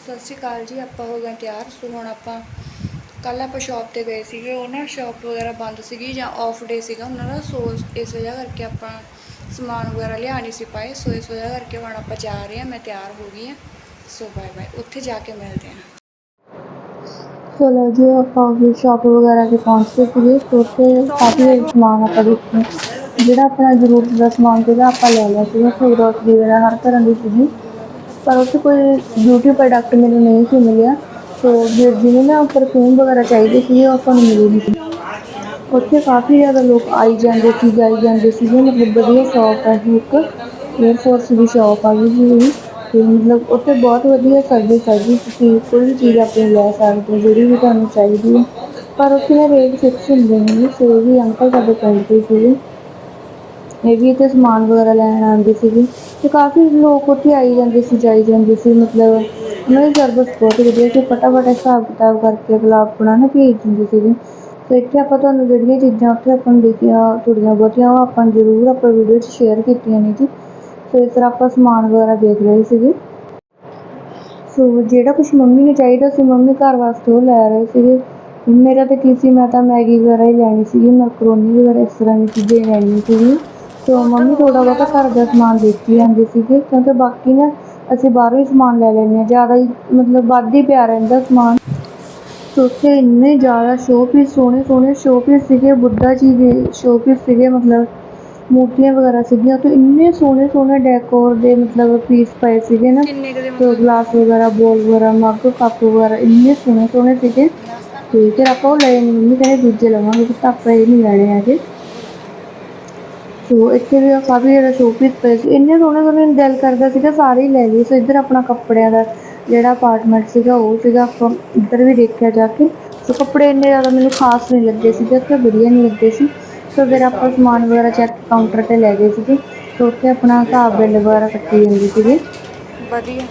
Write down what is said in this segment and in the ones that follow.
ਸਤਿ ਸ਼੍ਰੀ ਅਕਾਲ ਜੀ, ਆਪਾਂ ਹੋ ਗਏ ਤਿਆਰ। ਸੋ ਹੁਣ ਆਪਾਂ ਕੱਲ ਆਪਾਂ ਸ਼ਾਪ ਤੇ ਗਏ ਸੀਗੇ। ਉਹ ਨਾ ਸ਼ਾਪ ਵਗੈਰਾ ਬੰਦ ਸੀਗੀ ਜਾਂ ਆਫ ਡੇ ਸੀਗਾ। ਉਹਨਾਂ ਦਾ, ਸੋ ਇਸ ਵਜ੍ਹਾ ਕਰਕੇ ਆਪਾਂ ਸਮਾਨ ਵਗੈਰਾ ਲਿਆ ਨਹੀਂ ਸੀ ਪਾਏ। ਸੋ ਇਸ ਵਜ੍ਹਾ ਕਰਕੇ ਹੁਣ ਆਪਾਂ ਜਾ ਰਹੇ ਹਾਂ। ਮੈਂ ਤਿਆਰ ਹੋ ਗਈ ਹਾਂ। ਸੋ ਬਾਏ ਬਾਏ ਉੱਥੇ ਜਾ ਕੇ ਮਿਲਦੇ ਹਾਂ। ਚਲੋ ਜੀ, ਆਪਾਂ ਵੀ ਸ਼ਾਪ ਵਗੈਰਾ ਤੇ ਪਹੁੰਚੇ ਸੀਗੇ। ਸੋ ਉੱਥੇ ਕਾਫੀ ਸਮਾਨ ਆਪਾਂ ਦੇਖਿਆ। ਜਿਹੜਾ ਆਪਣਾ ਜ਼ਰੂਰਤ ਦਾ ਸਮਾਨ ਸੀਗਾ, ਆਪਾਂ ਲੈ ਲਿਆ ਸੀਗਾ। ਕੋਈ ਰੋਸਰੀ ਵਗੈਰਾ, ਹਰ ਤਰ੍ਹਾਂ ਦੀ ਸੀਗੀ ਪਰ ਉੱਥੇ ਕੋਈ ਬਿਊਟੀ ਪ੍ਰੋਡਕਟ ਮੈਨੂੰ ਨਹੀਂ ਸੀ ਮਿਲਿਆ। ਸੋ ਵੀਰ ਜੀ ਨੂੰ ਨਾ ਪਰਫਿਊਮ ਵਗੈਰਾ ਚਾਹੀਦੇ ਸੀ ਉਹ ਆਪਾਂ ਨੂੰ ਮਿਲੇ ਨਹੀਂ ਸੀ। ਉੱਥੇ ਕਾਫੀ ਜ਼ਿਆਦਾ ਲੋਕ ਆਈ ਜਾਂਦੇ ਸੀ, ਜਾਈ ਜਾਂਦੇ ਸੀਗੇ। ਮਤਲਬ ਵਧੀਆ ਸ਼ੌਪ ਹੈ ਇਹ ਇੱਕ ਏਅਰ ਫੋਰਸ ਦੀ ਸ਼ੌਪ ਆ ਗਈ ਜੀ ਇਹ ਤੇ ਮਤਲਬ ਉੱਥੇ ਬਹੁਤ ਵਧੀਆ ਸਰਵਿਸ ਹੈ ਜੀ। ਤੁਸੀਂ ਕੋਈ ਵੀ ਚੀਜ਼ ਆਪਣੀ ਲੈ ਸਕਦੇ ਹੋ, ਜਿਹੜੀ ਵੀ ਤੁਹਾਨੂੰ ਚਾਹੀਦੀ ਹੈ। ਪਰ ਉੱਥੇ ਨਾ ਰੇਟ ਫਿਕਸ ਹੁੰਦੇ ਨੇ ਸੋ ਇਹ ਵੀ ਅੰਕਲ ਸਾਡੇ ਪਿੰਡ ਦੇ ਸੀਗੇ। ਇਹ ਵੀ ਇੱਥੇ ਸਮਾਨ ਵਗੈਰਾ ਲੈਣ ਆਉਂਦੇ ਸੀਗੀ ਤੇ ਕਾਫੀ ਲੋਕ ਉੱਥੇ ਆਈ ਜਾਂਦੇ ਸੀ, ਜਾਈ ਜਾਂਦੇ ਸੀ, ਮਤਲਬ ਉਹਨਾਂ ਦੀ ਸਰਵਿਸ ਬਹੁਤ ਵਧੀਆ ਸੀ, ਫਟਾਫਟ ਹਿਸਾਬ ਕਿਤਾਬ ਕਰਕੇ ਅਗਲਾ ਆਪਣਾ ਨਾ ਭੇਜ ਦਿੰਦੇ ਸੀਗੇ। ਸੋ ਇੱਥੇ ਆਪਾਂ ਤੁਹਾਨੂੰ ਜਿਹੜੀਆਂ ਚੀਜ਼ਾਂ ਉੱਥੇ ਆਪਾਂ ਨੂੰ ਦੇਖੀਆਂ ਥੋੜ੍ਹੀਆਂ ਬਹੁਤੀਆਂ, ਉਹ ਆਪਾਂ ਜ਼ਰੂਰ ਆਪਾਂ ਵੀਡੀਓ 'ਚ ਸ਼ੇਅਰ ਕੀਤੀਆਂ ਨੇ ਜੀ। ਸੋ ਇਸ ਤਰ੍ਹਾਂ ਆਪਾਂ ਸਮਾਨ ਵਗੈਰਾ ਦੇਖ ਰਹੇ ਸੀਗੇ। ਸੋ ਜਿਹੜਾ ਕੁਝ ਮੰਮੀ ਨੂੰ ਚਾਹੀਦਾ ਸੀ, ਮੰਮੀ ਘਰ ਵਾਸਤੇ ਉਹ ਲੈ ਰਹੇ ਸੀਗੇ। ਮੇਰਾ ਤਾਂ ਕੀ ਸੀ, ਮੈਂ ਤਾਂ ਮੈਗੀ ਵਗੈਰਾ ਹੀ ਲੈਣੀ ਸੀਗੀ, ਮੈਕਰੋਨੀ ਵਗੈਰਾ ਇਸ ਤਰ੍ਹਾਂ ਦੀ ਚੀਜ਼ਾਂ ਹੀ ਲੈਣੀਆਂ ਸੀਗੀਆਂ। ਸੋ ਮੰਮੀ ਥੋੜਾ ਬਹੁਤਾ ਘਰ ਦਾ ਸਮਾਨ ਦੇਖੀ ਜਾਂਦੇ ਸੀਗੇ ਕਿਉਂਕਿ ਬਾਕੀ ਨਾ ਅਸੀਂ ਬਾਹਰੋਂ ਹੀ ਸਮਾਨ ਲੈ ਲੈਂਦੇ ਹਾਂ ਜ਼ਿਆਦਾ ਹੀ ਮਤਲਬ ਵੱਧ ਹੀ ਪਿਆ ਰਹਿੰਦਾ ਸਮਾਨ। ਸੋ ਉੱਥੇ ਇੰਨੇ ਜ਼ਿਆਦਾ ਸ਼ੋਪੀਸ ਸੋਹਣੇ ਸੋਹਣੇ ਸ਼ੋਪੀਸ ਸੀਗੇ ਬੁੱਧਾ ਜੀ ਦੇ ਸ਼ੋਪੀਸ ਸੀਗੇ ਮਤਲਬ ਮੂਰਤੀਆਂ ਵਗੈਰਾ ਸੀਗੀਆਂ ਤੇ ਇੰਨੇ ਸੋਹਣੇ ਸੋਹਣੇ ਡੈਕੋਰ ਦੇ ਮਤਲਬ ਪੀਸ ਪਏ ਸੀਗੇ ਨਾ। ਤੇ ਗਲਾਸ ਵਗੈਰਾ ਬੋਲ ਵਗੈਰਾ ਮੱਗ ਕੱਪ ਵਗੈਰਾ ਇੰਨੇ ਸੋਹਣੇ ਸੋਹਣੇ ਸੀਗੇ। ਤੇ ਫਿਰ ਆਪਾਂ ਉਹ ਲਏ ਨਹੀਂ ਮੰਮੀ ਕਹਿੰਦੇ ਦੂਜੇ ਲਵਾਂਗੇ ਪਰ ਆਪਾਂ ਇਹ ਨਹੀਂ ਲੈਣੇ ਹੈਗੇ। ਸੋ ਇੱਥੇ ਵੀ ਕਾਫੀ ਜ਼ਿਆਦਾ ਸ਼ੋਪੀਸ ਪਏ ਸੀ। ਇੰਨੇ ਸੋਹਣੇ ਸੋਹਣੇ ਦਿਲ ਕਰਦਾ ਸੀਗਾ ਸਾਰੇ ਹੀ ਲੈ ਲਏ ਸੋ ਇੱਧਰ ਆਪਣਾ ਕੱਪੜਿਆਂ ਦਾ ਜਿਹੜਾ ਅਪਾਰਟਮੈਂਟ ਸੀਗਾ ਉਹ ਸੀਗਾ ਆਪਾਂ ਇੱਧਰ ਵੀ ਦੇਖਿਆ ਜਾ ਕੇ। ਸੋ ਕੱਪੜੇ ਇੰਨੇ ਜ਼ਿਆਦਾ ਮੈਨੂੰ ਖਾਸ ਨਹੀਂ ਲੱਗੇ ਸੀਗੇ ਉੱਥੇ ਵਧੀਆ ਨਹੀਂ ਲੱਗੇ ਸੀ। ਸੋ ਫਿਰ ਆਪਾਂ ਸਮਾਨ ਵਗੈਰਾ ਚੈੱਕ ਕਾਊਂਟਰ ਤੇ ਲੈ ਗਏ ਸੀਗੇ। ਸੋ ਉੱਥੇ ਆਪਣਾ ਹਿਸਾਬ ਬਿੱਲ ਵਗੈਰਾ ਕੱਟੀ ਜਾਂਦੀ ਸੀਗੀ। ਵਧੀਆ।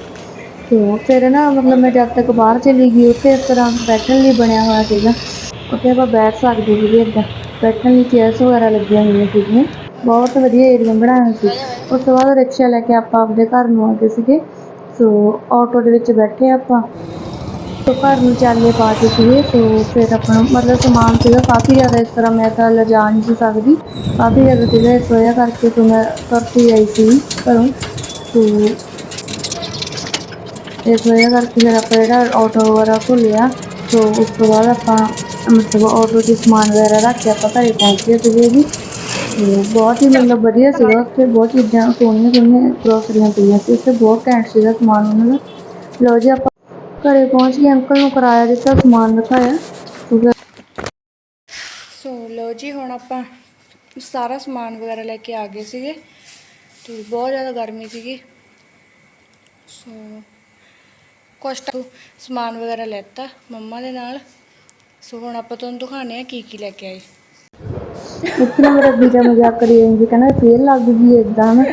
ਤੇ ਫਿਰ ਨਾ ਮਤਲਬ ਮੈਂ ਜਦ ਤੱਕ ਬਾਹਰ ਚਲੀ ਗਈ ਉੱਥੇ ਇਸ ਤਰ੍ਹਾਂ ਬੈਠਣ ਲਈ ਬਣਿਆ ਹੋਇਆ ਸੀਗਾ। ਉੱਥੇ ਆਪਾਂ ਬੈਠ ਸਕਦੇ ਸੀਗੇ ਇੱਦਾਂ। ਬੈਠਣ ਲਈ ਚੇਅਰਸ ਵਗੈਰਾ ਲੱਗੀਆਂ ਹੋਈਆਂ ਸੀਗੀਆਂ। ਬਹੁਤ ਵਧੀਆ ਏਰੀਆ ਬਣਾਇਆ ਸੀ। ਉਸ ਤੋਂ ਬਾਅਦ ਰਿਕਸ਼ਾ ਲੈ ਕੇ ਆਪਾਂ ਆਪਦੇ ਘਰ ਨੂੰ ਆ ਗਏ ਸੀਗੇ। ਸੋ ਆਟੋ ਦੇ ਵਿੱਚ ਬੈਠੇ ਆਪਾਂ। ਸੋ ਘਰ ਨੂੰ ਚਾਲੇ ਪਾ ਕੇ ਸੀਗੇ। ਸੋ ਫਿਰ ਆਪਣਾ ਮਤਲਬ ਸਮਾਨ ਸੀਗਾ ਕਾਫੀ ਜ਼ਿਆਦਾ ਇਸ ਤਰ੍ਹਾਂ ਮੈਂ ਤਾਂ ਲਿਜਾ ਨਹੀਂ ਸੀ ਸਕਦੀ। ਕਾਫੀ ਜ਼ਿਆਦਾ ਸੀਗਾ ਇਸ ਵਜ੍ਹਾ ਕਰਕੇ ਤੋਂ ਮੈਂ ਤੁਰਤੀ ਆਈ ਸੀ ਘਰੋਂ। ਸੋ ਇਸ ਵਜ੍ਹਾ ਕਰਕੇ ਫਿਰ ਆਪਾਂ ਜਿਹੜਾ ਆਟੋ ਵਗੈਰਾ ਭੁੱਲਿਆ। ਸੋ ਉਸ ਤੋਂ ਬਾਅਦ ਆਪਾਂ ਮਤਲਬ ਆਟੋ 'ਚ ਸਮਾਨ ਵਗੈਰਾ ਰੱਖ ਕੇ ਆਪਾਂ ਘਰੇ ਪਹੁੰਚ ਗਏ ਸੀਗੇ ਜੀ। ਤੇ ਬਹੁਤ ਹੀ ਮਤਲਬ ਵਧੀਆ ਸੀਗਾ ਉੱਥੇ ਬਹੁਤ ਚੀਜ਼ਾਂ ਸੋਹਣੀਆਂ ਸੋਹਣੀਆਂ ਗਰੋਸਰੀਆਂ ਪਈਆਂ ਸੀ ਉੱਥੇ ਬਹੁਤ ਘੈਂਟ ਸੀਗਾ ਸਮਾਨ ਉਹਨਾਂ ਦਾ। ਲਓ ਜੀ ਆਪਾਂ ਘਰੇ ਪਹੁੰਚ ਕੇ ਅੰਕਲ ਨੂੰ ਕਿਰਾਇਆ ਦਿੱਤਾ ਸਮਾਨ ਦਿਖਾਇਆ। ਸੋ ਸੋ ਲਓ ਜੀ ਹੁਣ ਆਪਾਂ ਸਾਰਾ ਸਮਾਨ ਵਗੈਰਾ ਲੈ ਕੇ ਆ ਗਏ ਸੀਗੇ। ਤੇ ਬਹੁਤ ਜ਼ਿਆਦਾ ਗਰਮੀ ਸੀਗੀ। ਸੋ ਕੁਛ ਸਮਾਨ ਵਗੈਰਾ ਲੈਤਾ ਮੰਮਾ ਦੇ ਨਾਲ। ਸੋ ਹੁਣ ਆਪਾਂ ਤੁਹਾਨੂੰ ਦਿਖਾਉਂਦੇ ਆ ਕੀ ਕੀ ਲੈ ਕੇ ਆਏ। ਇੱਥੇ ਨਾ ਮੇਰਾ ਵੀਰਾ ਮਜ਼ਾਕ ਕਰੀ ਜਾਂਦੀ ਕਹਿੰਦਾ ਫੇਰ ਲੱਗ ਗਈ ਨਾ।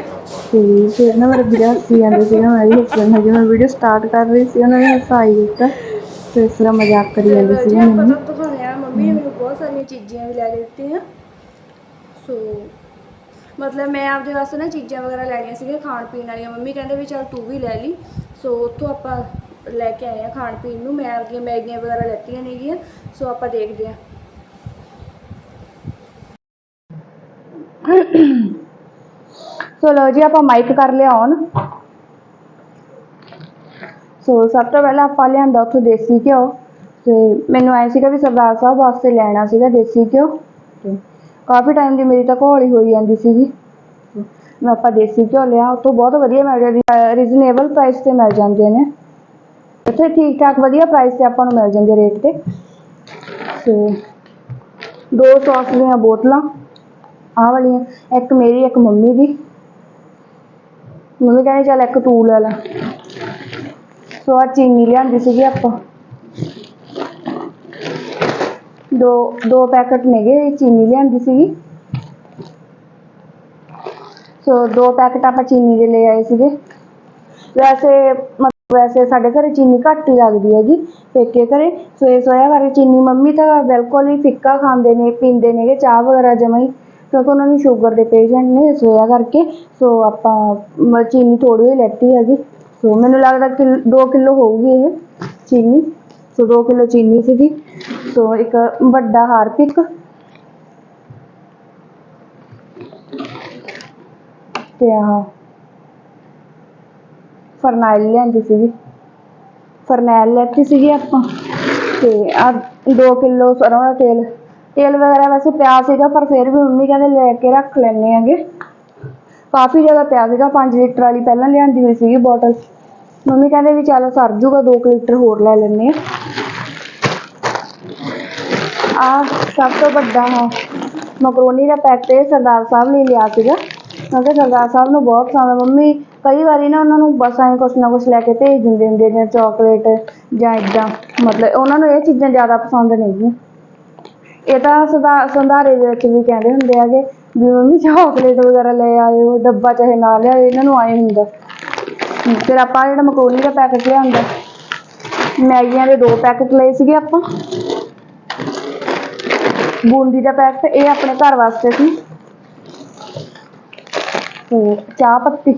ਤੇ ਫਿਰ ਨਾ ਮੇਰਾ ਵੀਰਾ ਹੱਸੀ ਜਾਂਦੇ ਸੀ ਮੈਂ ਵੀ ਹੱਸਣ ਲੱਗੀ ਮੈਂ ਵੀਡੀਓ ਸਟਾਰਟ ਕਰ ਰਹੀ ਸੀ ਉਹਨਾਂ ਨੇ ਹਸਾਈ ਦਿੱਤਾ। ਤੇ ਇਸ ਤਰ੍ਹਾਂ ਮਜ਼ਾਕ ਕਰੀ ਜਾਂਦੀ ਸੀ ਮੈਨੂੰ ਆ ਮੰਮੀ ਨੇ ਮੈਨੂੰ ਬਹੁਤ ਸਾਰੀਆਂ ਚੀਜ਼ਾਂ ਵੀ ਲੈ ਕੇ ਦਿੱਤੀਆਂ। ਸੋ ਮਤਲਬ ਮੈਂ ਆਪਦੇ ਵਾਸਤੇ ਨਾ ਚੀਜ਼ਾਂ ਵਗੈਰਾ ਲੈਣੀਆਂ ਸੀਗੀਆਂ ਖਾਣ ਪੀਣ ਵਾਲੀਆਂ। ਮੰਮੀ ਕਹਿੰਦੇ ਵੀ ਚਲ ਤੂੰ ਵੀ ਲੈ ਲਈ। ਸੋ ਉੱਥੋਂ ਆਪਾਂ ਲੈ ਕੇ ਆਏ ਆ ਖਾਣ ਪੀਣ ਨੂੰ। ਮੈਂ ਆਪਦੀਆਂ ਮੈਗੀਆਂ ਵਗੈਰਾ ਲੈਤੀਆਂ ਨੇਗੀਆਂ। ਸੋ ਆਪਾਂ ਦੇਖਦੇ ਆ ਸੋ ਲਓ ਜੀ, ਆਪਾਂ ਮਾਈਕ ਕਰ ਲਿਆ ਔਨ ਸੋ ਸਭ ਤੋਂ ਪਹਿਲਾਂ ਆਪਾਂ ਲਿਆਂਦਾ ਉੱਥੋਂ ਦੇਸੀ ਘਿਓ। ਤੇ ਮੈਨੂੰ ਆਏ ਸੀਗਾ ਵੀ ਸਰਦਾਰ ਸਾਹਿਬ ਵਾਸਤੇ ਲੈਣਾ ਸੀਗਾ ਦੇਸੀ ਘਿਓ। ਕਾਫੀ ਟਾਈਮ ਦੀ ਮੇਰੀ ਤਾਂ ਘੋਲੀ ਹੋਈ ਜਾਂਦੀ ਸੀਗੀ। ਮੈਂ ਆਪਾਂ ਦੇਸੀ ਘਿਓ ਲਿਆ, ਉੱਥੋਂ ਬਹੁਤ ਵਧੀਆ ਮਿਲ ਜਾਂਦੀ ਰੀਜ਼ਨੇਬਲ ਪ੍ਰਾਈਸ ਤੇ ਮਿਲ ਜਾਂਦੇ ਨੇ। ਉੱਥੇ ਠੀਕ ਠਾਕ ਵਧੀਆ ਪ੍ਰਾਈਸ ਤੇ ਆਪਾਂ ਨੂੰ ਮਿਲ ਜਾਂਦੇ ਰੇਟ ਤੇ। ਤੇ ਦੋ ਸੌਸ ਦੀਆਂ ਬੋਤਲਾਂ। ਆਹ ਵਾਲੀਆਂ, ਇੱਕ ਮੇਰੀ, ਇੱਕ ਮੰਮੀ ਦੀ। ਮੰਮੀ ਕਹਿੰਦੇ, ਚੱਲ ਇੱਕ ਤੂੰ ਲੈ ਲੈ। ਸੋ ਆ ਚੀਨੀ ਲਿਆਂਦੀ ਸੀਗੀ ਆਪਾਂ। ਦੋ ਦੋ ਪੈਕਟ ਨੇਗੇ ਚੀਨੀ ਲਿਆਂਦੀ ਸੀਗੀ। ਸੋ ਦੋ ਪੈਕਟ ਆਪਾਂ ਚੀਨੀ ਦੇ ਲੈ ਆਏ ਸੀਗੇ। ਵੈਸੇ ਵੈਸੇ ਸਾਡੇ ਘਰੇ ਚੀਨੀ ਘੱਟ ਹੀ ਲੱਗਦੀ ਹੈਗੀ, ਪੇਕੇ ਘਰੇ। ਸੋ ਇਹ ਸੋਇਆ ਬਾਰੇ ਚੀਨੀ ਮੰਮੀ ਤਾਂ ਬਿਲਕੁਲ ਹੀ ਫਿੱਕਾ ਖਾਂਦੇ ਨੇ, ਪੀਂਦੇ ਨੇਗੇ, ਚਾਹ ਵਗੈਰਾ ਜਮਾਂ ਹੀ। ਕਿਉਂਕਿ ਉਹਨਾਂ ਨੂੰ ਸ਼ੂਗਰ ਦੇ ਪੇਸ਼ੈਂਟ ਨੇ ਇਸ ਵਜ੍ਹਾ ਕਰਕੇ ਸੋ ਆਪਾਂ ਮ- ਚੀਨੀ ਥੋੜੀ ਹੀ ਲੈਤੀ ਹੈਗੀ। ਸੋ ਸੋ ਮੈਨੂੰ ਲੱਗਦਾ ਕਿ 2 ਕਿਲੋ ਹੋਊਗੀ ਇਹ ਚੀਨੀ। ਸੋ 2 ਕਿਲੋ ਚੀਨੀ ਸੀਗੀ। ਸੋ ਇੱਕ ਵੱਡਾ ਹਾਰਪਿਕ। ਤੇ ਆਹ ਫਰਨਾਇਲ ਲਿਆਂਦੀ ਸੀਗੀ। ਫਰਨੈਲ ਲੈਤੀ ਸੀਗੀ ਆਪਾਂ। ਤੇ ਆ 2 ਕਿਲੋ ਸਰੋਂ ਦਾ ਤੇਲ। ਤੇਲ ਵਗੈਰਾ ਵੈਸੇ ਪਿਆ ਸੀਗਾ, ਪਰ ਫਿਰ ਵੀ ਮੰਮੀ ਕਹਿੰਦੇ ਲੈ ਕੇ ਰੱਖ ਲੈਣੇ ਹੈਗੇ। ਕਾਫੀ ਜ਼ਿਆਦਾ ਪਿਆ ਸੀਗਾ 5 ਲੀਟਰ ਵਾਲੀ ਪਹਿਲਾਂ ਲਿਆਂਦੀ ਹੋਈ ਸੀਗੀ ਬੋਟਲ। ਮੰਮੀ ਕਹਿੰਦੇ ਵੀ ਚੱਲ ਸਰ ਜੂਗਾ 2 ਲੀਟਰ ਹੋਰ ਲੈ ਲੈਣੇ ਆ ਆ ਸਭ ਤੋਂ ਵੱਡਾ ਹੈ ਮਕਰੋਨੀ ਦਾ ਪੈਕਟ ਇਹ ਸਰਦਾਰ ਸਾਹਿਬ ਲਈ ਲਿਆ ਸੀਗਾ। ਕਿਉਂਕਿ ਸਰਦਾਰ ਸਾਹਿਬ ਨੂੰ ਬਹੁਤ ਪਸੰਦ ਆ। ਮੰਮੀ ਕਈ ਵਾਰੀ ਨਾ ਉਹਨਾਂ ਨੂੰ ਬਸ ਐਂ ਕੁਛ ਨਾ ਕੁਛ ਲੈ ਕੇ ਭੇਜ ਦਿੰਦੇ ਹੁੰਦੇ ਨੇ ਚਾਕਲੇਟ ਜਾਂ ਇਦਾਂ ਮਤਲਬ ਉਹਨਾਂ ਨੂੰ ਇਹ ਚੀਜ਼ਾਂ ਜ਼ਿਆਦਾ ਪਸੰਦ ਨਹੀਂ ਇਹ ਤਾਂ ਸੰਧਾ ਸੰਧਾਰੇ ਦੇ ਵਿੱਚ ਵੀ ਕਹਿੰਦੇ ਹੁੰਦੇ ਹੈਗੇ ਵੀ ਮੰਮੀ ਚਾਕਲੇਟ ਵਗੈਰਾ ਲੈ ਆਇਓ, ਡੱਬਾ ਚਾਹੇ ਨਾ ਲਿਆਇਓ ਇਹਨਾਂ ਨੂੰ ਆਏ ਹੁੰਦਾ। ਫਿਰ ਆਪਾਂ ਜਿਹੜਾ ਮਕਰੋਨੀ ਦਾ ਪੈਕਟ ਲਿਆਂਦਾ। ਮੈਗੀਆਂ ਦੇ ਦੋ ਪੈਕਟ ਲਏ ਸੀਗੇ ਆਪਾਂ। ਬੂੰਦੀ ਦਾ ਪੈਕਟ ਇਹ ਆਪਣੇ ਘਰ ਵਾਸਤੇ ਸੀ। ਤੇ ਚਾਹ ਪੱਤੀ।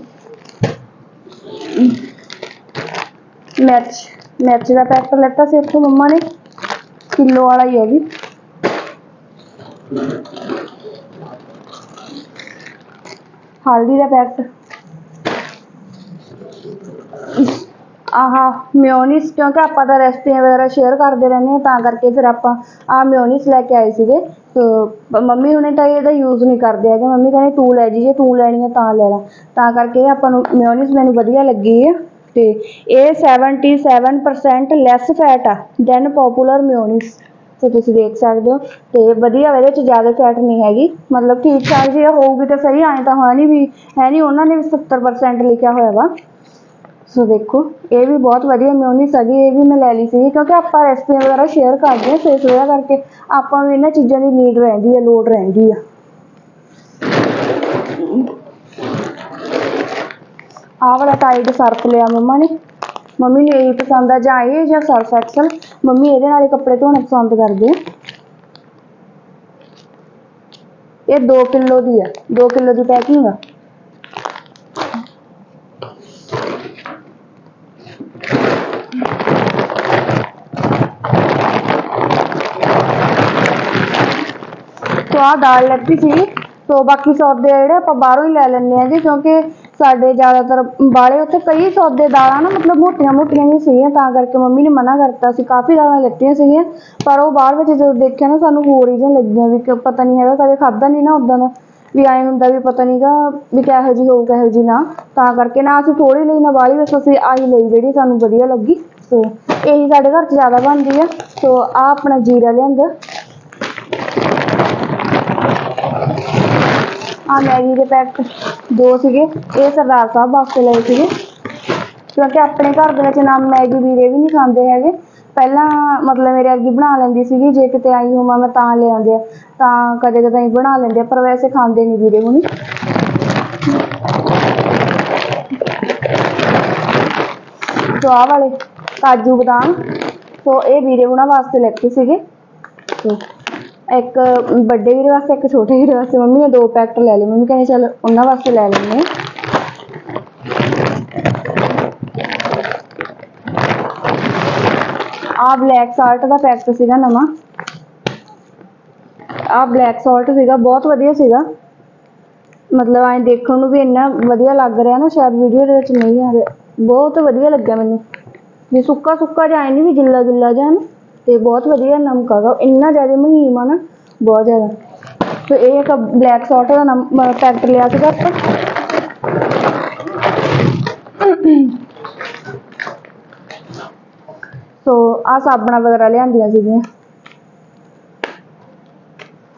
ਮਿਰਚ ਮਿਰਚ ਦਾ ਪੈਕਟ ਲੈਤਾ ਸੀ ਇੱਥੋਂ ਮੰਮਾ ਨੇ। ਕਿਲੋ ਵਾਲਾ ਹੀ ਹੈ ਵੀ ਹਲਦੀ ਦਾ ਪੈਕਟ। ਆਹਾ ਮਿਓਨੀਸ, ਕਿਉਂਕਿ ਆਪਾਂ ਤਾਂ ਰੈਸਪੀਆਂ ਵਗੈਰਾ ਸ਼ੇਅਰ ਕਰਦੇ ਰਹਿੰਦੇ ਹਾਂ, ਤਾਂ ਕਰਕੇ ਫਿਰ ਆਪਾਂ ਆਹ ਮਿਓਨੀਸ ਲੈ ਕੇ ਆਏ ਸੀਗੇ। ਤੋ ਮੰਮੀ ਹੁਣੇ ਤਾਂ ਇਹਦਾ ਯੂਜ਼ ਨਹੀਂ ਕਰਦੇ ਹੈਗੇ। ਮੰਮੀ ਕਹਿੰਦੇ ਤੂੰ ਲੈ ਜੀ, ਜੇ ਤੂੰ ਲੈਣੀ ਹੈ ਤਾਂ ਲੈ ਲੈ। ਤਾਂ ਕਰਕੇ ਆਪਾਂ ਨੂੰ ਮਿਓਨੀਸ ਮੈਨੂੰ ਵਧੀਆ ਲੱਗੀ ਹੈ ਤੇ ਇਹ 77% ਲੈਸ ਫੈਟ ਆ ਦੈਨ ਪਪੂਲਰ ਮਿਓਨੀਸ। ਤੇ ਤੁਸੀਂ ਦੇਖ ਸਕਦੇ ਹੋ। ਤੇ ਵਧੀਆ ਇਹਦੇ ਚ ਜ਼ਿਆਦਾ ਫੈਟ ਨਹੀਂ ਹੈਗੀ। ਮਤਲਬ ਠੀਕ ਠਾਕ ਜੀ ਹੋਊਗੀ ਤਾਂ ਸਹੀ, ਐਂ ਤਾਂ ਹੈ ਨਹੀਂ ਵੀ, ਹੈ ਨਹੀਂ ਉਹਨਾਂ ਨੇ ਵੀ 70% ਲਿਖਿਆ ਹੋਇਆ ਵਾ। ਸੋ ਦੇਖੋ, ਇਹ ਵੀ ਬਹੁਤ ਵਧੀਆ ਮਿਊਨਿਸ ਹੈਗੀ ਇਹ ਵੀ ਮੈਂ ਲੈ ਲਈ ਸੀ। ਕਿਉਂਕਿ ਆਪਾਂ ਰੈਸਪੀਆਂ ਵਗੈਰਾ ਸ਼ੇਅਰ ਕਰਦੇ ਹਾਂ ਫੇਸ ਵਗੈਰਾ ਕਰਕੇ ਆਪਾਂ ਨੂੰ ਇਹਨਾਂ ਚੀਜ਼ਾਂ ਦੀ ਨੀਡ ਰਹਿੰਦੀ ਹੈ ਲੋੜ ਰਹਿੰਦੀ ਆ। ਆਹ ਵਾਲਾ ਟਾਈਡ ਸਰਫ ਲਿਆ ਮੰਮਾ ਨੇ। ਮੰਮੀ ਨੂੰ ਇਹ ਪਸੰਦ ਆ ਜਾਂ ਇਹ ਜਾਂ ਸਰਫ ਐਕਸਲ? ਮੰਮੀ ਇਹਦੇ ਨਾਲ ਹੀ ਕੱਪੜੇ ਧੋਣੇ ਪਸੰਦ ਕਰਦੇ ਆ। ਇਹ 2 ਕਿਲੋ ਦੀ ਆ। 2 ਕਿਲੋ ਦੀ ਪੈਕਿੰਗ ਆ। ਸੋ ਆਹ ਦਾਲ ਲੱਤੀ ਸੀ। ਸੋ ਬਾਕੀ ਸੌਦੇ ਆ ਜਿਹੜੇ ਆਪਾਂ ਬਾਹਰੋਂ ਹੀ ਲੈ ਲੈਂਦੇ ਆਂਗੇ ਕਿਉਂਕਿ ਸਾਡੇ ਜ਼ਿਆਦਾਤਰ ਬਾਲੇ ਉੱਥੇ ਕਈ ਸੌਦੇ ਦਾਲਾਂ ਨਾ, ਮਤਲਬ ਮੋਟੀਆਂ ਮੋਟੀਆਂ ਨਹੀਂ ਸੀਗੀਆਂ, ਤਾਂ ਕਰਕੇ ਮੰਮੀ ਨੇ ਮਨਾ ਕਰਤਾ ਸੀ, ਕਾਫੀ ਦਾਲਾਂ ਲੱਤੀਆਂ ਸੀਗੀਆਂ, ਪਰ ਉਹ ਬਾਹਰ ਵਿੱਚ ਜਦੋਂ ਦੇਖਿਆ ਨਾ, ਸਾਨੂੰ ਹੋਰ ਹੀ ਜਿਹੀਆਂ ਲੱਗੀਆਂ ਵੀ ਕਿ ਪਤਾ ਨਹੀਂ ਹੈਗਾ, ਕਦੇ ਖਾਦਾ ਨਹੀਂ ਨਾ ਉਦਾਂ ਦਾ, ਵੀ ਐਂ ਹੁੰਦਾ ਵੀ ਪਤਾ ਨਹੀਂਗਾ ਵੀ ਕਿਹੋ ਜਿਹੀ ਹੋਊ, ਕਿਹੋ ਜਿਹੀ ਨਾ, ਤਾਂ ਕਰਕੇ ਨਾ ਅਸੀਂ ਥੋੜੀ ਲਈ, ਨਾ ਬਾਹਲੀ, ਬਸ ਅਸੀਂ ਆਹੀ ਲਈ ਜਿਹੜੀ ਸਾਨੂੰ ਵਧੀਆ ਲੱਗੀ, ਸੋ ਇਹੀ ਸਾਡੇ ਘਰ 'ਚ ਜ਼ਿਆਦਾ ਬਣਦੀ ਆ, ਸੋ ਆ ਆਪਣਾ ਜੀਰਾ ਲਿਆਂਦਾ। ਆ ਮੈਗੀ ਦੇ ਪੈਕਟ ਦੋ ਸੀਗੇ, ਇਹ ਸਰਦਾਰ ਸਾਹਿਬ ਵਾਸਤੇ ਲਏ ਸੀਗੇ। ਕਿਉਂਕਿ ਆਪਣੇ ਘਰ ਦੇ ਵਿੱਚ ਨਾ ਮੈਗੀ ਵੀਰੇ ਵੀ ਨਹੀਂ ਖਾਂਦੇ ਹੈਗੇ। ਪਹਿਲਾਂ ਮਤਲਬ ਮੇਰੇ ਅੱਗੇ ਬਣਾ ਲੈਂਦੀ ਸੀਗੀ, ਜੇ ਕਿਤੇ ਆਈ ਹੋਵਾਂ ਮੈਂ ਤਾਂ ਲੈ ਆਉਂਦੇ ਆ। ਤਾਂ ਕਦੇ ਕਦੇ ਹੀ ਬਣਾ ਲੈਂਦੇ ਆ, ਪਰ ਵੈਸੇ ਖਾਂਦੇ ਨਹੀਂ ਵੀਰੇ ਹੁਣੀ। ਸੋ ਆਹ ਵਾਲੇ ਕਾਜੂ ਬਦਾਮ, ਸੋ ਇਹ ਵੀਰੇ ਉਹਨਾਂ ਵਾਸਤੇ ਲੈਤੇ ਸੀਗੇ। ਤੇ ਇੱਕ ਵੱਡੇ ਵੀਰੇ ਵਾਸਤੇ, ਇੱਕ ਛੋਟੇ ਵੀਰੇ ਵਾਸਤੇ, ਮੰਮੀ ਨੇ ਦੋ ਪੈਕਟ ਲੈ ਲਏ। ਮੰਮੀ ਕਹਿੰਦੇ, ਚੱਲ ਉਹਨਾਂ ਵਾਸਤੇ ਲੈ ਲੈਂਦੇ ਹਾਂ। ਆ ਬਲੈਕ ਸਾਲਟ ਦਾ ਪੈਕਟ ਸੀਗਾ ਨਵਾਂ। ਆ ਬਲੈਕ ਸਾਲਟ ਸੀਗਾ, ਬਹੁਤ ਵਧੀਆ ਸੀਗਾ। ਮਤਲਬ ਐਂ ਦੇਖਣ ਨੂੰ ਵੀ ਇੰਨਾ ਵਧੀਆ ਲੱਗ ਰਿਹਾ ਨਾ, ਸ਼ਾਇਦ ਵੀਡੀਓ ਦੇ ਵਿੱਚ ਨਹੀਂ ਆ ਰਿਹਾ। ਬਹੁਤ ਵਧੀਆ ਲੱਗਿਆ ਮੈਨੂੰ। ਵੀ ਸੁੱਕਾ ਸੁੱਕਾ ਜਿਹਾ ਨਹੀਂ ਵੀ ਗਿੱਲਾ ਗਿੱਲਾ ਜਿਹਾ ਤੇ ਬਹੁਤ ਵਧੀਆ ਨਮਕ ਹੈਗਾ। ਇੰਨਾ ਜ਼ਿਆਦਾ ਮਹੀਮ ਆ ਨਾ, ਬਹੁਤ ਜ਼ਿਆਦਾ। ਤੇ ਇਹ ਇੱਕ ਬਲੈਕ ਸਾਲਟ ਦਾ ਨਮ ਪੈਕਟ ਲਿਆ ਸੀਗਾ ਆਪਾਂ। ਸੋ ਆ ਸਾਬਣਾ ਵਗੈਰਾ ਲਿਆਂਦੀਆਂ ਸੀਗੀਆਂ।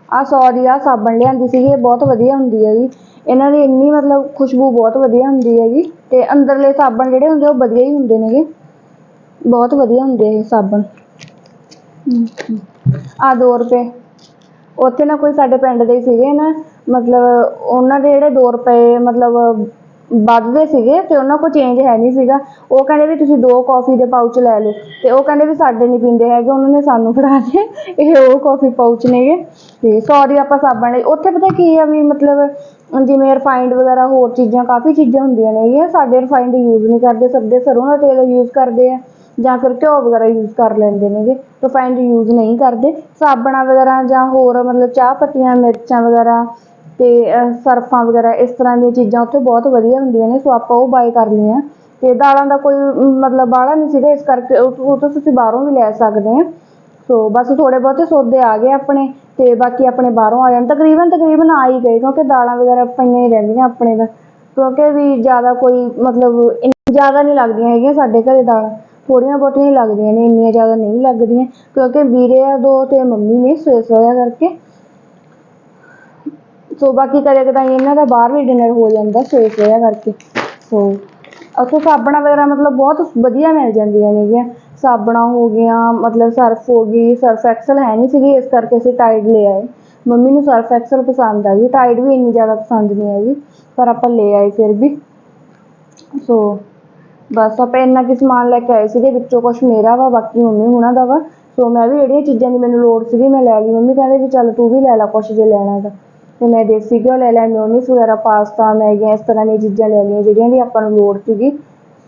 ਆ ਸੌ ਦੀ ਆ ਸਾਬਣ ਲਿਆਂਦੀ ਸੀਗੀ, ਇਹ ਬਹੁਤ ਵਧੀਆ ਹੁੰਦੀ ਹੈਗੀ। ਇਹਨਾਂ ਦੀ ਇੰਨੀ ਮਤਲਬ ਖੁਸ਼ਬੂ ਬਹੁਤ ਵਧੀਆ ਹੁੰਦੀ ਹੈਗੀ। ਤੇ ਅੰਦਰਲੇ ਸਾਬਣ ਜਿਹੜੇ ਹੁੰਦੇ, ਉਹ ਵਧੀਆ ਹੀ ਹੁੰਦੇ ਨੇਗੇ। ਬਹੁਤ ਵਧੀਆ ਹੁੰਦੇ ਇਹ ਸਾਬਣ। ਆ 2 ਰੁਪਏ। ਉੱਥੇ ਨਾ ਕੋਈ ਸਾਡੇ ਪਿੰਡ ਦੇ ਹੀ ਸੀਗੇ ਨਾ, ਮਤਲਬ ਉਹਨਾਂ ਦੇ ਜਿਹੜੇ 2 ਰੁਪਏ, ਮਤਲਬ ਵੱਧਦੇ ਸੀਗੇ ਤੇ ਉਹਨਾਂ ਕੋਲ ਚੇਂਜ ਹੈ ਨਹੀਂ ਸੀਗਾ। ਉਹ ਕਹਿੰਦੇ ਵੀ ਤੁਸੀਂ ਦੋ ਕਾਫੀ ਦੇ ਪਾਊਚ ਲੈ ਲਓ। ਤੇ ਉਹ ਕਹਿੰਦੇ ਵੀ ਸਾਡੇ ਨਹੀਂ ਪੀਂਦੇ ਹੈਗੇ, ਉਹਨਾਂ ਨੇ ਸਾਨੂੰ ਫੜਾ ਦਿੱਤੇ ਇਹ ਉਹ ਕਾਫੀ ਪਾਊਚ ਨੇਗੇ। ਤੇ 100 ਦੀ ਆਪਾਂ ਸਾਬਣ ਲਈ ਉੱਥੇ ਪਤਾ ਕੀ ਆ ਵੀ ਮਤਲਬ ਜਿਵੇਂ ਰਿਫਾਈਂਡ ਵਗੈਰਾ ਹੋਰ ਚੀਜ਼ਾਂ, ਕਾਫੀ ਚੀਜ਼ਾਂ ਹੁੰਦੀਆਂ ਨੇ ਇਹ ਸਾਡੇ ਰਿਫਾਈਂਡ ਯੂਜ਼ ਨਹੀਂ ਕਰਦੇ ਸਭਦੇ ਸਰੋਂ ਦਾ ਤੇਲ ਯੂਜ਼ ਕਰਦੇ ਆ। ਜਾਂ ਫਿਰ ਘਿਓ ਵਗੈਰਾ ਯੂਜ਼ ਕਰ ਲੈਂਦੇ ਨੇਗੇ ਰਿਫਾਈਨਡ ਯੂਜ਼ ਨਹੀਂ ਕਰਦੇ। ਸਾਬਣਾਂ ਵਗੈਰਾ ਜਾਂ ਹੋਰ ਮਤਲਬ ਚਾਹ ਪੱਤੀਆਂ, ਮਿਰਚਾਂ ਵਗੈਰਾ ਤੇ ਸਰਫਾਂ ਵਗੈਰਾ, ਇਸ ਤਰ੍ਹਾਂ ਦੀਆਂ ਚੀਜ਼ਾਂ ਉੱਥੇ ਬਹੁਤ ਵਧੀਆ ਹੁੰਦੀਆਂ ਨੇ, ਸੋ ਆਪਾਂ ਉਹ ਬਾਏ ਕਰ ਲਈਆਂ। ਤੇ ਦਾਲਾਂ ਦਾ ਕੋਈ ਮਤਲਬ ਬਾਹਲਾ ਨਹੀਂ ਸੀਗਾ, ਇਸ ਕਰਕੇ ਉਹ ਉਹ ਤਾਂ ਤੁਸੀਂ ਬਾਹਰੋਂ ਵੀ ਲੈ ਸਕਦੇ ਆ। ਸੋ ਬਸ ਥੋੜੇ ਬਹੁਤੇ ਸੌਦੇ ਆ ਗਏ ਆਪਣੇ, ਤੇ ਬਾਕੀ ਆਪਣੇ ਬਾਹਰੋਂ ਆ ਜਾਣ। ਤਕਰੀਬਨ ਤਕਰੀਬਨ ਆ ਹੀ ਗਏ, ਕਿਉਂਕਿ ਦਾਲਾਂ ਵਗੈਰਾ ਪਈਆਂ ਹੀ ਰਹਿੰਦੀਆਂ ਆਪਣੇ ਦਾ। ਕਿਉਂਕਿ ਵੀ ਜ਼ਿਆਦਾ ਕੋਈ, ਮਤਲਬ ਜ਼ਿਆਦਾ ਨਹੀਂ ਲੱਗਦੀਆਂ ਹੈਗੀਆਂ ਸਾਡੇ ਘਰੇ ਦਾਲਾਂ। ਥੋੜ੍ਹੀਆਂ ਬਹੁਤੀਆਂ ਹੀ ਲੱਗਦੀਆਂ ਨੇ, ਇੰਨੀਆਂ ਜ਼ਿਆਦਾ ਨਹੀਂ ਲੱਗਦੀਆਂ, ਕਿਉਂਕਿ ਵੀਰੇ ਆ ਦੋ ਤੇ ਮੰਮੀ ਨੇ ਸੋਏ ਸੋਇਆ ਕਰਕੇ। ਸੋ ਬਾਕੀ ਕਦੇ ਕਦਾਈ ਇਹਨਾਂ ਦਾ ਬਾਹਰ ਵੀ ਡਿਨਰ ਹੋ ਜਾਂਦਾ ਸੋਏ ਸੋਇਆ ਕਰਕੇ। ਸੋ ਉੱਥੇ ਸਾਬਣਾ ਵਗੈਰਾ ਮਤਲਬ ਬਹੁਤ ਵਧੀਆ ਮਿਲ ਜਾਂਦੀਆਂ ਨੇਗੀਆਂ। ਸਾਬਣਾ ਹੋ ਗਈਆਂ ਮਤਲਬ ਸਰਫ ਹੋ ਗਈ, ਸਰਫ ਐਕਸਲ ਹੈ ਨਹੀਂ ਸੀਗੀ, ਇਸ ਕਰਕੇ ਅਸੀਂ ਟਾਈਡ ਲੈ ਆਏ। ਮੰਮੀ ਨੂੰ ਸਰਫ ਐਕਸਲ ਪਸੰਦ ਆ ਗਈ। ਟਾਈਡ ਵੀ ਇੰਨੀ ਜ਼ਿਆਦਾ ਪਸੰਦ ਨਹੀਂ ਆਈ ਪਰ ਆਪਾਂ ਲੈ ਆਏ ਫਿਰ ਵੀ। ਸੋ ਬਸ ਆਪਾਂ ਇੰਨਾ ਕੀ ਸਮਾਨ ਲੈ ਕੇ ਆਏ ਸੀਗੇ, ਵਿੱਚੋਂ ਕੁਝ ਮੇਰਾ ਵਾ, ਬਾਕੀ ਮੰਮੀ ਹੁਣਾਂ ਦਾ ਵਾ। ਸੋ ਮੈਂ ਵੀ ਜਿਹੜੀਆਂ ਚੀਜ਼ਾਂ ਦੀ ਮੈਨੂੰ ਲੋੜ ਸੀਗੀ, ਮੈਂ ਲੈ ਲਈ। ਮੰਮੀ ਕਹਿੰਦੇ ਵੀ ਚੱਲ ਤੂੰ ਵੀ ਲੈ ਲੈ ਕੁਛ ਜੇ ਲੈਣਾ ਤਾਂ। ਤੇ ਮੈਂ ਦੇਸੀ ਘਿਓ ਲੈ ਲਿਆ ਮਿਓਨੀਸ ਵਗੈਰਾ, ਪਾਸਤਾ ਮੈਗੀਆਂ ਇਸ ਤਰ੍ਹਾਂ ਦੀਆਂ ਚੀਜ਼ਾਂ ਲੈ ਲਈਆਂ, ਜਿਹੜੀਆਂ ਵੀ ਆਪਾਂ ਨੂੰ ਲੋੜ ਸੀਗੀ।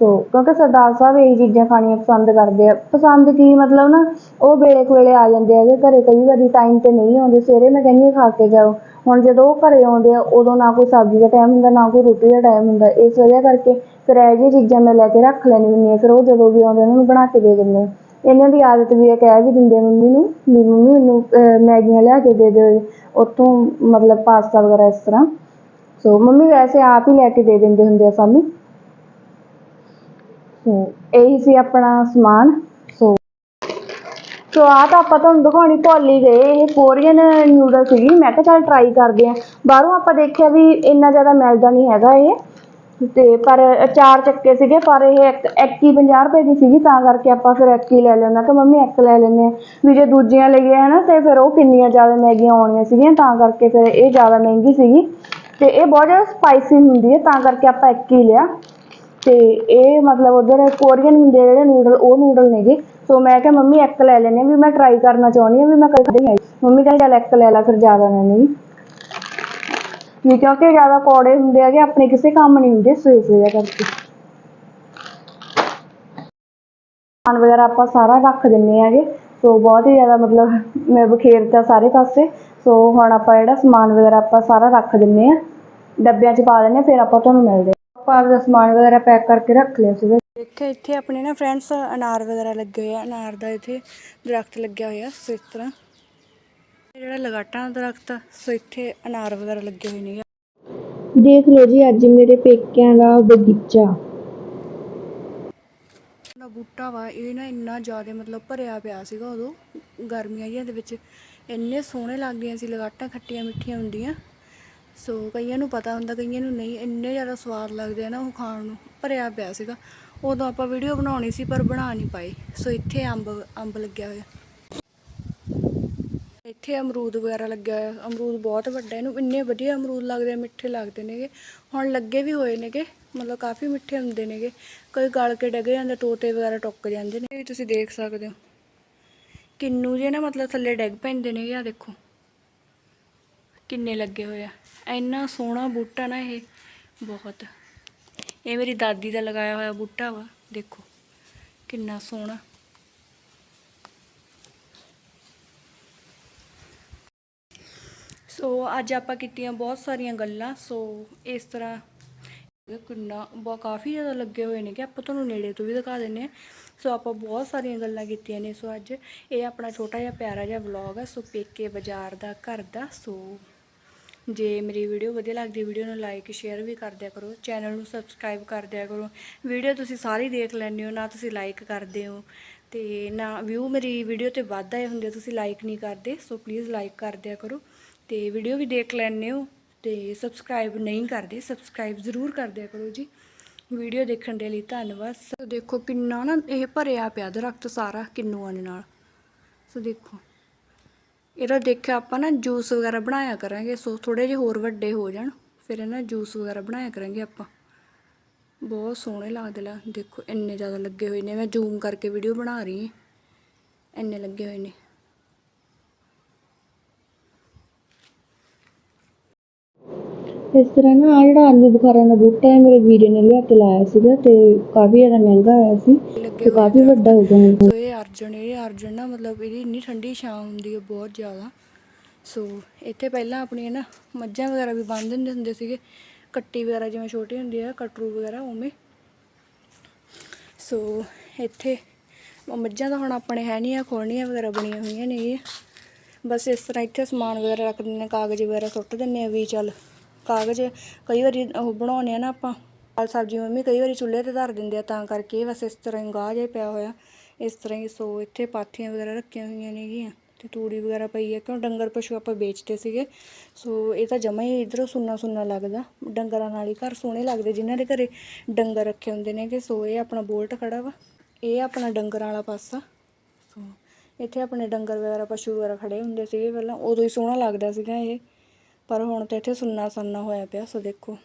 ਸੋ ਕਿਉਂਕਿ ਸਰਦਾਰ ਸਾਹਿਬ ਇਹ ਚੀਜ਼ਾਂ ਖਾਣੀਆਂ ਪਸੰਦ ਕਰਦੇ ਆ। ਪਸੰਦ ਕੀ ਮਤਲਬ ਨਾ, ਉਹ ਵੇਲੇ ਕੁ ਵੇਲੇ ਆ ਜਾਂਦੇ ਆ, ਘਰੇ ਕਈ ਵਾਰੀ ਟਾਈਮ ਤੇ ਨਹੀਂ ਆਉਂਦੇ, ਸਵੇਰੇ ਮੈਂ ਕਹਿੰਦੀ ਹਾਂ ਖਾ ਕੇ ਜਾਓ। ਹੁਣ ਜਦੋਂ ਉਹ ਘਰੇ ਆਉਂਦੇ ਆ ਉਦੋਂ ਨਾ ਕੋਈ ਸਬਜ਼ੀ ਦਾ ਟਾਈਮ ਹੁੰਦਾ ਨਾ ਕੋਈ ਰੋਟੀ ਦਾ ਟਾਈਮ ਹੁੰਦਾ। ਇਸ ਵਜ੍ਹਾ ਕਰਕੇ ਫਿਰ ਇਹ ਜਿਹੀਆਂ ਚੀਜ਼ਾਂ ਮੈਂ ਲੈ ਕੇ ਰੱਖ ਲੈਂਦੀ ਹੁੰਦੀ ਹਾਂ। ਫਿਰ ਉਹ ਜਦੋਂ ਵੀ ਆਉਂਦੇ ਉਹਨਾਂ ਨੂੰ ਬਣਾ ਕੇ ਦੇ ਦਿੰਦੇ ਆ ਇਹਨਾਂ ਦੀ ਆਦਤ ਵੀ ਹੈ ਕਹਿ ਵੀ ਦਿੰਦੇ ਆ ਮੰਮੀ ਨੂੰ ਵੀ ਮੰਮੀ ਮੈਨੂੰ ਅਹ, ਮੈਗੀਆਂ ਲਿਆ ਕੇ ਦੇ ਦਿਓ। ਉੱਥੋਂ ਮਤਲਬ ਪਾਸਤਾ ਵਗੈਰਾ ਇਸ ਤਰ੍ਹਾਂ। ਸੋ ਮੰਮੀ ਵੈਸੇ ਆਪ ਹੀ ਲੈ ਕੇ ਦੇ ਦਿੰਦੇ ਹੁੰਦੇ ਆ ਸਾਨੂੰ। ਸੋ ਇਹੀ ਸੀ ਆਪਣਾ ਸਮਾਨ। ਸੋ ਸੋ ਤਾਂ ਆਪਾਂ ਤੁਹਾਨੂੰ ਦਿਖਾਉਣੀ ਭੁੱਲ ਹੀ ਗਏ ਇਹ ਕੋਰੀਅਨ ਨਿਊਡਲ ਸੀਗੀ। ਮੈਂ ਕਿਹਾ ਚੱਲ ਟਰਾਈ ਕਰਦੇ ਆ ਬਾਹਰੋਂ ਆਪਾਂ ਦੇਖਿਆ ਵੀ ਇੰਨਾ ਜ਼ਿਆਦਾ ਮਿਲਦਾ ਨਹੀਂ ਹੈਗਾ ਇਹ। ਤੇ ਪਰ ਚਾਰ ਚੱਕੇ ਸੀਗੇ, ਪਰ ਇਹ ਇੱਕ ਇੱਕ ਹੀ 50 ਰੁਪਏ ਦੀ ਸੀਗੀ, ਤਾਂ ਕਰਕੇ ਆਪਾਂ ਫਿਰ ਇੱਕ ਹੀ ਲੈ ਲਿਆ ਮੈਂ ਮੰਮੀ ਇੱਕ ਲੈ ਲੈਂਦੇ ਆ ਵੀ ਜੇ ਦੂਜੀਆਂ ਲਈਏ ਹਨਾ, ਤੇ ਫਿਰ ਉਹ ਕਿੰਨੀਆਂ ਜ਼ਿਆਦਾ ਮਹਿੰਗੀਆਂ ਆਉਣੀਆਂ ਸੀਗੀਆਂ, ਤਾਂ ਕਰਕੇ ਫਿਰ ਇਹ ਜ਼ਿਆਦਾ ਮਹਿੰਗੀ ਸੀਗੀ। ਤੇ ਇਹ ਬਹੁਤ ਜ਼ਿਆਦਾ ਸਪਾਈਸੀ ਹੁੰਦੀ ਹੈ, ਤਾਂ ਕਰਕੇ ਆਪਾਂ ਇੱਕ ਹੀ ਲਿਆ। ਤੇ ਇਹ ਮਤਲਬ ਉਧਰ ਕੋਰੀਅਨ ਹੁੰਦੇ ਜਿਹੜੇ ਨੂਡਲ ਉਹ ਨੂਡਲ ਨੇਗੇ। ਸੋ ਮੈਂ ਕਿਹਾ, ਮੰਮੀ, ਇੱਕ ਲੈ ਲੈਨੇ ਵੀ ਮੈਂ ਟਰਾਈ ਕਰਨਾ ਚਾਹੁੰਦੀ ਆ ਵੀ ਮੈਂ ਕਦੇ ਨਹੀਂ ਮੰਮੀ ਕਹਿੰਦੀ, ਚੱਲ ਇੱਕ ਲੈ ਲੈ, ਫਿਰ ਜ਼ਿਆਦਾ ਨਾ ਨਹੀਂ। ਵੀ ਕਿਉਂਕਿ ਜ਼ਿਆਦਾ ਕੌੜੇ ਹੁੰਦੇ ਹੈਗੇ, ਆਪਣੇ ਕਿਸੇ ਕੰਮ ਨਹੀਂ ਹੁੰਦੇ ਸੋਏ ਸੋਇਆ ਕਰਕੇ। ਸਮਾਨ ਵਗੈਰਾ ਆਪਾਂ ਸਾਰਾ ਰੱਖ ਦਿੰਨੇ ਹੈਗੇ। ਸੋ ਬਹੁਤ ਹੀ ਜ਼ਿਆਦਾ ਮਤਲਬ ਮੈਂ ਬਖੇਰਤਾ ਸਾਰੇ ਪਾਸੇ। ਸੋ ਹੁਣ ਆਪਾਂ ਜਿਹੜਾ ਸਮਾਨ ਵਗੈਰਾ ਆਪਾਂ ਸਾਰਾ ਰੱਖ ਦਿੰਨੇ ਆ ਡੱਬਿਆਂ 'ਚ ਪਾ ਦਿੰਨੇ ਆ ਫਿਰ ਆਪਾਂ ਤੁਹਾਨੂੰ ਮਿਲਦੇ ਆ। ਆਪਾਂ ਆਪਦਾ ਸਮਾਨ ਵਗੈਰਾ ਪੈਕ ਕਰਕੇ ਰੱਖ ਲਿਆ ਸੀਗਾ। ਦੇਖਿਆ ਇੱਥੇ ਆਪਣੇ ਨਾ ਫਰੈਂਡਸ ਅਨਾਰ ਵਗੈਰਾ ਲੱਗੇ ਹੋਏ ਆ ਅਨਾਰ ਦਾ ਇੱਥੇ ਦਰਖਤ ਲੱਗਿਆ ਹੋਇਆ ਸੋ ਇਸ ਤਰ੍ਹਾਂ। ਜਿਹੜਾ ਲਗਾਟਾਂ ਦਾ ਦਰਖਤ ਆ ਸੋ ਇੱਥੇ ਅਨਾਰ ਵਗੈਰਾ ਲੱਗੇ ਹੋਏ ਨੇ। ਦੇਖ ਲਓ ਜੀ ਅੱਜ ਮੇਰੇ ਪੇਕਿਆਂ ਦਾ ਬਗੀਚਾ। ਨਾ ਬੂਟਾ ਵਾ ਇਹ ਨਾ ਇੰਨਾ ਜ਼ਿਆਦਾ ਮਤਲਬ ਭਰਿਆ ਪਿਆ ਸੀਗਾ ਉਦੋਂ। ਗਰਮੀਆਂ ਜਿਹੀਆਂ ਦੇ ਵਿੱਚ ਇੰਨੇ ਸੋਹਣੇ ਲੱਗਦੀਆਂ ਸੀ ਲਗਾਟਾਂ ਖੱਟੀਆਂ ਮਿੱਠੀਆਂ ਹੁੰਦੀਆਂ। ਸੋ ਕਈਆਂ ਨੂੰ ਪਤਾ ਹੁੰਦਾ ਕਈਆਂ ਨੂੰ ਨਹੀਂ ਇੰਨੇ ਜ਼ਿਆਦਾ ਸਵਾਦ ਲੱਗਦੇ ਆ ਨਾ ਉਹ ਖਾਣ ਨੂੰ ਭਰਿਆ ਪਿਆ ਸੀਗਾ। ਉਦੋਂ ਆਪਾਂ ਵੀਡੀਓ ਬਣਾਉਣੀ ਸੀ, ਪਰ ਬਣਾ ਨਹੀਂ ਪਾਏ ਸੋ ਇੱਥੇ ਅੰਬ ਅੰਬ ਲੱਗਿਆ ਹੋਇਆ। ਇੱਥੇ ਅਮਰੂਦ ਵਗੈਰਾ ਲੱਗਿਆ ਹੋਇਆ। ਅਮਰੂਦ ਬਹੁਤ ਵੱਡਾ ਇਹਨੂੰ ਇੰਨੇ ਵਧੀਆ ਅਮਰੂਦ ਲੱਗਦੇ ਮਿੱਠੇ ਲੱਗਦੇ ਨੇਗੇ। ਹੁਣ ਲੱਗੇ ਵੀ ਹੋਏ ਨੇਗੇ। ਮਤਲਬ ਕਾਫੀ ਮਿੱਠੇ ਹੁੰਦੇ ਨੇਗੇ। ਕੋਈ ਗਲ ਕੇ ਡਿੱਗ ਜਾਂਦੇ, ਤੋਤੇ ਵਗੈਰਾ ਟੁੱਕ ਜਾਂਦੇ ਨੇ। ਵੀ ਤੁਸੀਂ ਦੇਖ ਸਕਦੇ ਹੋ। ਕਿੰਨੂ ਜੇ ਨਾ ਮਤਲਬ ਥੱਲੇ ਡਿੱਗ ਪੈਂਦੇ ਨੇਗੇ, ਆ ਦੇਖੋ। ਕਿੰਨੇ ਲੱਗੇ ਹੋਏ ਆ। ਇੰਨਾ ਸੋਹਣਾ ਬੂਟਾ ਨਾ ਇਹ। ਬਹੁਤ। ਇਹ ਮੇਰੀ ਦਾਦੀ ਦਾ ਲਗਾਇਆ ਹੋਇਆ ਬੂਟਾ ਵਾ, ਦੇਖੋ, ਕਿੰਨਾ ਸੋਹਣਾ। ਸੋ ਅੱਜ ਆਪਾਂ ਕੀਤੀਆਂ ਬਹੁਤ ਸਾਰੀਆਂ ਗੱਲਾਂ, ਸੋ ਇਸ ਤਰ੍ਹਾਂ ਕਿੰਨਾ ਬਹੁਤ ਕਾਫੀ ਜ਼ਿਆਦਾ ਲੱਗੇ ਹੋਏ ਨੇ ਕਿ ਆਪਾਂ ਤੁਹਾਨੂੰ ਨੇੜੇ ਤੋਂ ਵੀ ਦਿਖਾ ਦਿੰਨੇ ਆ ਸੋ ਆਪਾਂ ਬਹੁਤ ਸਾਰੀਆਂ ਗੱਲਾਂ ਕੀਤੀਆਂ ਨੇ, ਸੋ ਅੱਜ ਇਹ ਆਪਣਾ ਛੋਟਾ ਜਿਹਾ ਪਿਆਰਾ ਜਿਹਾ ਵਲੌਗ ਆ, ਸੋ ਪੇਕੇ ਬਾਜ਼ਾਰ ਦਾ, ਘਰ ਦਾ, ਸੋ ਜੇ ਮੇਰੀ ਵੀਡੀਓ ਵਧੀਆ ਲੱਗਦੀ ਵੀਡੀਓ ਨੂੰ ਲਾਈਕ ਸ਼ੇਅਰ ਵੀ ਕਰ ਦਿਆ ਕਰੋ ਚੈਨਲ ਨੂੰ ਸਬਸਕ੍ਰਾਈਬ ਕਰ ਦਿਆ ਕਰੋ। ਵੀਡੀਓ ਤੁਸੀਂ ਸਾਰੀ ਦੇਖ ਲੈਂਦੇ ਹੋ, ਨਾ ਤੁਸੀਂ ਲਾਈਕ ਕਰਦੇ ਹੋ। ਤੇ ਨਾ ਵਿਊ ਮੇਰੀ ਵੀਡੀਓ ਤੇ ਵੱਧ ਆਏ ਹੁੰਦੇ ਤੁਸੀਂ ਲਾਈਕ ਨਹੀਂ ਕਰਦੇ ਸੋ ਪਲੀਜ਼ ਲਾਈਕ ਕਰ ਦਿਆ ਕਰੋ। ਤੇ ਵੀਡੀਓ ਵੀ ਦੇਖ ਲੈਂਦੇ ਹੋ, ਤੇ ਸਬਸਕ੍ਰਾਈਬ ਨਹੀਂ ਕਰਦੇ ਸਬਸਕ੍ਰਾਈਬ ਜ਼ਰੂਰ ਕਰ ਦਿਆ ਕਰੋ ਜੀ। ਵੀਡੀਓ ਦੇਖਣ ਦੇ ਲਈ ਧੰਨਵਾਦ। ਸੋ ਦੇਖੋ ਕਿੰਨਾ ਨਾ ਇਹ ਭਰਿਆ ਪਿਆ ਦਰਖਤ ਸਾਰਾ ਕਿੰਨੂਆਂ ਦੇ ਨਾਲ। ਸੋ ਦੇਖੋ। ਇਹਦਾ ਦੇਖਿਆ ਆਪਾਂ ਨਾ ਜੂਸ ਵਗੈਰਾ ਬਣਾਇਆ ਕਰਾਂਗੇ ਸੋ ਥੋੜੇ ਜਿਹੇ ਹੋਰ ਵੱਡੇ ਹੋ ਜਾਣ ਫਿਰ ਇਹਨਾਂ ਜੂਸ ਵਗੈਰਾ ਬਣਾਇਆ ਕਰਾਂਗੇ ਆਪਾਂ। ਬਹੁਤ ਸੋਹਣੇ ਲੱਗਦੇ ਲਾ ਦੇਖੋ ਇੰਨੇ ਜ਼ਿਆਦਾ ਲੱਗੇ ਹੋਏ ਨੇ ਮੈਂ ਜ਼ੂਮ ਕਰਕੇ ਵੀਡੀਓ ਬਣਾ ਰਹੀ ਹਾਂ। ਇੰਨੇ ਲੱਗੇ ਹੋਏ ਨੇ। ਇਸ ਤਰ੍ਹਾਂ ਨਾ ਆਹ ਜਿਹੜਾ ਆਲੂ ਬੁਖਾਰਾ ਦਾ ਬੂਟਾ ਹੈ ਮੇਰੇ ਵੀਰੇ ਨੇ ਲਿਆ ਕੇ ਲਾਇਆ ਸੀਗਾ ਤੇ ਕਾਫੀ ਜ਼ਿਆਦਾ ਮਹਿੰਗਾ ਆਇਆ ਸੀ ਤੇ ਕਾਫੀ ਵੱਡਾ ਹੋ ਗਿਆ ਹੁਣ। ਅਰਜਨ, ਇਹ ਅਰਜਨ ਨਾ ਮਤਲਬ ਇਹਦੀ ਇੰਨੀ ਠੰਡੀ ਛਾਂ ਹੁੰਦੀ ਹੈ ਬਹੁਤ ਜ਼ਿਆਦਾ। ਸੋ ਇੱਥੇ ਪਹਿਲਾਂ ਆਪਣੀਆਂ ਨਾ ਮੱਝਾਂ ਵਗੈਰਾ ਵੀ ਬੰਨ੍ਹ ਦਿੰਦੇ ਹੁੰਦੇ ਸੀਗੇ। ਕੱਟੀ ਵਗੈਰਾ ਜਿਵੇਂ ਛੋਟੀ ਹੁੰਦੀ ਆ, ਕਟਰੂ ਵਗੈਰਾ ਉਵੇਂ। ਸੋ ਇੱਥੇ ਮੱਝਾਂ ਤਾਂ ਹੁਣ ਆਪਣੇ ਹੈ ਨਹੀਂ ਆ ਖੋਲਣੀਆਂ ਵਗੈਰਾ ਬਣੀਆਂ ਹੋਈਆਂ ਨੇ ਬਸ ਇਸ ਤਰ੍ਹਾਂ ਇੱਥੇ ਸਮਾਨ ਵਗੈਰਾ ਰੱਖ ਦਿੰਦੇ ਹਾਂ ਕਾਗਜ਼ ਵਗੈਰਾ ਸੁੱਟ ਦਿੰਦੇ ਆ ਵੀ ਚੱਲ ਕਾਗਜ਼ ਕਈ ਵਾਰੀ ਉਹ ਬਣਾਉਂਦੇ ਆ ਨਾ ਆਪਾਂ। ਦਾਲ, ਸਬਜ਼ੀ ਮੰਮੀ ਕਈ ਵਾਰੀ ਚੁੱਲ੍ਹੇ ਤੇ ਧਰ ਦਿੰਦੇ ਆ ਤਾਂ ਕਰਕੇ ਬਸ ਇਸ ਤਰ੍ਹਾਂ ਹੀ ਗਾਹ ਜਿਹਾ ਪਿਆ ਹੋਇਆ। ਇਸ ਤਰ੍ਹਾਂ ਹੀ ਸੋ ਇੱਥੇ ਪਾਥੀਆਂ ਵਗੈਰਾ ਰੱਖੀਆਂ ਹੋਈਆਂ ਨੇਗੀਆਂ ਤੇ ਤੂੜੀ ਵਗੈਰਾ ਪਈ ਹੈ, ਕਿਉਂ ਡੰਗਰ ਪਸ਼ੂ ਆਪਾਂ ਵੇਚਦੇ ਸੀਗੇ। ਸੋ ਇਹ ਤਾਂ ਜਮਾ ਹੀ ਇਧਰੋਂ ਸੁੰਨਾ ਸੁੰਨਾ ਲੱਗਦਾ, ਡੰਗਰਾਂ ਨਾਲ ਹੀ ਘਰ ਸੋਹਣੇ ਲੱਗਦੇ, ਜਿਨ੍ਹਾਂ ਦੇ ਘਰੇ ਡੰਗਰ ਰੱਖੇ ਹੁੰਦੇ ਨੇ ਕਿ ਸੋ ਇਹ ਆਪਣਾ ਬੋਲਟ ਖੜਾ ਵਾ, ਇਹ ਆਪਣਾ ਡੰਗਰਾਂ ਵਾਲਾ ਪਾਸਾ। ਸੋ ਇੱਥੇ ਆਪਣੇ ਡੰਗਰ ਵਗੈਰਾ, ਪਸ਼ੂ ਵਗੈਰਾ ਖੜੇ ਹੁੰਦੇ ਸੀਗੇ ਪਹਿਲਾਂ, ਉਦੋਂ ਹੀ ਸੋਹਣਾ ਲੱਗਦਾ ਸੀਗਾ ਇਹ। ਪਰ ਹੁਣ ਤਾਂ ਇੱਥੇ ਸੁੰਨਾ ਸੰਨਾ ਹੋਇਆ ਪਿਆ, ਸੋ ਦੇਖੋ।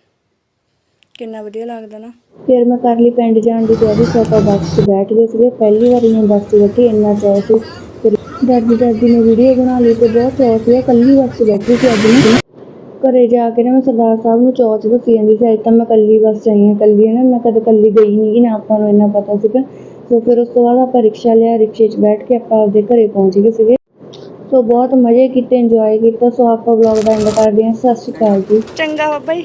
ਕਿੰਨਾ ਵਧੀਆ ਲੱਗਦਾ ਨਾ। ਫਿਰ ਮੈਂ ਕਰ ਲਈ ਪਿੰਡ ਜਾਣ ਦੀ ਤਿਆਰੀ ਸੋ ਆਪਾਂ ਬੱਸ 'ਚ ਬੈਠ ਗਏ ਸੀਗੇ। ਪਹਿਲੀ ਵਾਰੀ ਮੈਂ ਬੱਸ 'ਚ ਬੈਠੀ ਇੰਨਾ ਚਾਅ ਸੀ। ਤੇ ਦਾਦੀ ਦਾਦੀ ਨੇ ਵੀਡੀਓ ਬਣਾ ਲਈ ਤੇ ਬਹੁਤ ਚਾਅ ਸੀ। ਇਕੱਲੀ ਬੱਸ 'ਚ ਬੈਠੀ ਸੀ ਅੱਜ ਮੈਂ। ਘਰੇ ਜਾ ਕੇ ਨਾ ਮੈਂ ਸਰਦਾਰ ਸਾਹਿਬ ਨੂੰ ਚੌਚ ਦੱਸੀ ਜਾਂਦੀ ਸੀ ਅੱਜ ਤਾਂ ਮੈਂ ਇਕੱਲੀ ਬੱਸ 'ਚ ਆਈ ਹਾਂ ਇਕੱਲੀ ਨਾ। ਮੈਂ ਕਦੇ ਇਕੱਲੀ ਗਈ ਨਹੀਂ ਨਾ ਆਪਾਂ ਨੂੰ ਇੰਨਾ ਪਤਾ ਸੀਗਾ। ਸੋ ਫਿਰ ਉਸ ਤੋਂ ਬਾਅਦ ਆਪਾਂ ਰਿਕਸ਼ਾ ਲਿਆ ਰਿਕਸ਼ੇ 'ਚ ਬੈਠ ਕੇ ਆਪਾਂ ਆਪਦੇ ਘਰੇ ਪਹੁੰਚ ਗਏ ਸੀਗੇ। ਸੋ ਬਹੁਤ ਮਜ਼ੇ ਕੀਤੇ ਇੰਜੋਏ ਕੀਤਾ। ਸੋ ਆਪਾਂ ਵਲੌਗ ਦਾ ਐਂਡ ਕਰਦੇ ਹਾਂ। ਸਤਿ ਸ਼੍ਰੀ ਅਕਾਲ ਜੀ। ਚੰਗਾ ਬਾਬਾ ਜੀ।